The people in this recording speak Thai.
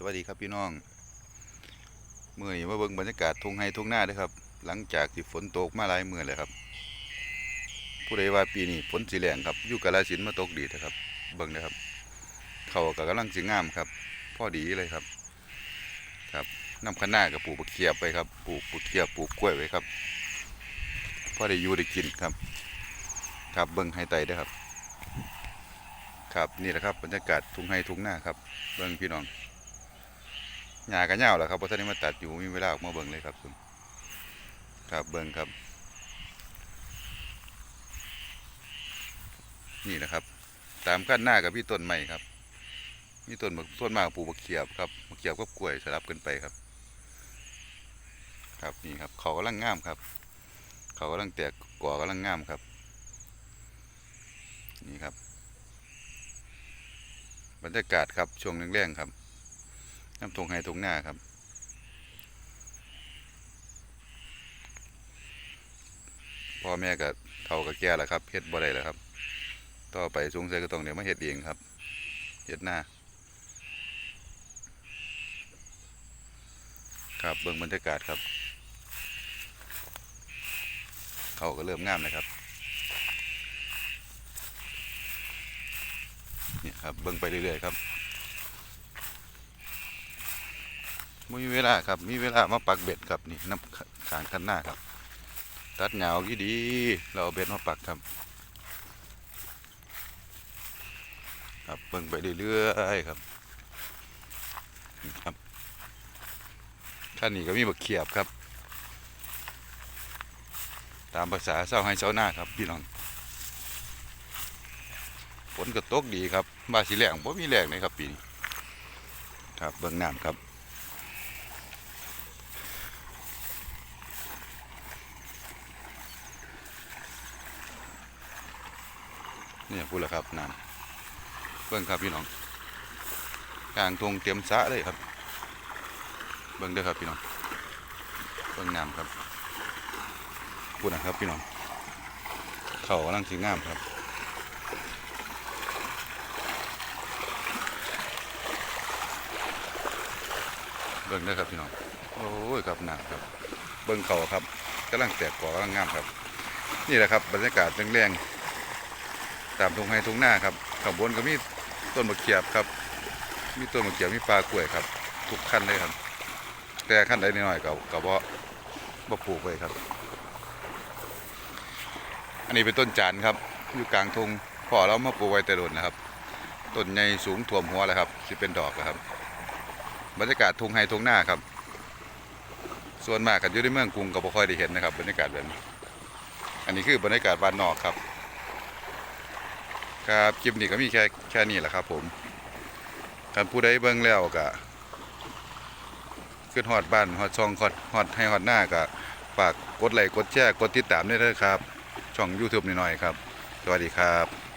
สวัสดีครับพี่น้องเมื่อนี้มาเบิ่งบรรยากาศทุ่งไฮทุ่งนาด้อครับ หลังจากที่ฝนตกมาหลายมื้อเลยครับ ผู้ใดว่าปีนี้ฝนสิแรงครับอยู่กาฬสินมาตกดีเถอะครับ เบิ่งนะครับ เขาก็กำลังสิงามครับ พ่อดีเลยครับ ครับน้ำคะน้ากับปลูกบักเขียบไปครับปลูกบักเขียบปลูกกล้วยไว้ครับพ่อได้อยู่ได้กินครับ ครับเบิ่งให้ไตด้อครับ ครับนี่แหละครับบรรยากาศทุ่งไฮทุ่งนาครับ เบิ่งพี่น้อง หญ้าก็เหย้าแหละครับเพราะท่านนี้มาตัดอยู่มีเวลาออกมาเบิ่งเลยครับผมครับเบิ่งครับ นี่แหละครับ ตามขั้นหน้ากับพี่ต้นใหม่ครับมีต้นต้นมากปลูกบักเขียบครับบักเขียบกับกล้วยสลับกันไปครับ ครับนี่ครับ เขากำลังงามครับ เขากำลังแตกก่อกำลังงามครับ นี่ครับ บรรยากาศครับช่วงแรงๆครับ น้ำทงไฮทงหน้าครับ พ่อแม่ก็เท่ากับแก่แล้วครับเฮ็ดบ่ได้แล้วครับ ต่อไปสงสัยก็ต้องเดี๋ยวมาเฮ็ดเองครับเฮ็ดหน้า ครับเบิ่งบรรยากาศครับเขาก็เริ่มงามเลยครับนี่ครับเบิ่งไปเรื่อยๆครับ มีเวลาครับ มีเวลามาปักเบ็ดครับนี่น้ำขางคันหน้าครับ ตัดเหงากี่ดีเราเอาเบ็ดมาปักครับ ครับเบิ่งไปเรื่อยๆครับนะครับท่านนี้ก็มีบักเขียบครับ ตามภาษาเศร้าให้เศร้าหน้าครับพี่น้องฝนก็ตกดีครับบาสิแหลงบ่มีแหลงเลยครับปีนี้ครับเบิ่งน้ำครับ นี่พูดแล้วครับน้ำเบิ่งครับพี่น้องกลางทงเตรียมสะเลยครับ เบิ่งเด้อครับพี่น้องเบิ่งน้ำครับพูดนะครับพี่น้องเขากำลังสีงามครับเบิ่งเด้ครับพี่น้อง โอ้ยครับน้ำครับ เบิ่งเขาครับกำลังแตกกว่ากำลังงามครับ นี่แหละครับบรรยากาศแรงๆ ตามทงไฮทงหน้าครับข้างบนก็มีต้นมะเขียบครับ มีต้นมะเขียบมีปลากล้วยครับ ทุกขั้นเลยครับ แต่ขั้นใดนิดหน่อยก็ก็บ่บ่ปลูกไว้ครับ อันนี้เป็นต้นจานครับ อยู่กลางทงพอเรามาปลูกไว้แต่โดนนะครับต้นใหญ่สูงท่วมหัวแล้วครับสิเป็นดอกแล้วครับ บรรยากาศทงไฮทงหน้าครับ ส่วนมากกันอยู่ในเมืองกรุงก็บ่ค่อยได้เห็นนะครับ บรรยากาศแบบนี้อันนี้คือบรรยากาศบ้านนอกครับ ครับคลิปนี้ก็มีแค่แค่นี้แหละครับ ผมการผู้ใดเบิ้งแล้วก็ขึ้นฮอดบ้านฮอดช่องหอดฮอดให้ฮอดหน้าก็ฝากกดไลค์กดแชร์กดติดตามด้วยนะครับ ช่อง YouTube หน่อยๆครับ สวัสดีครับ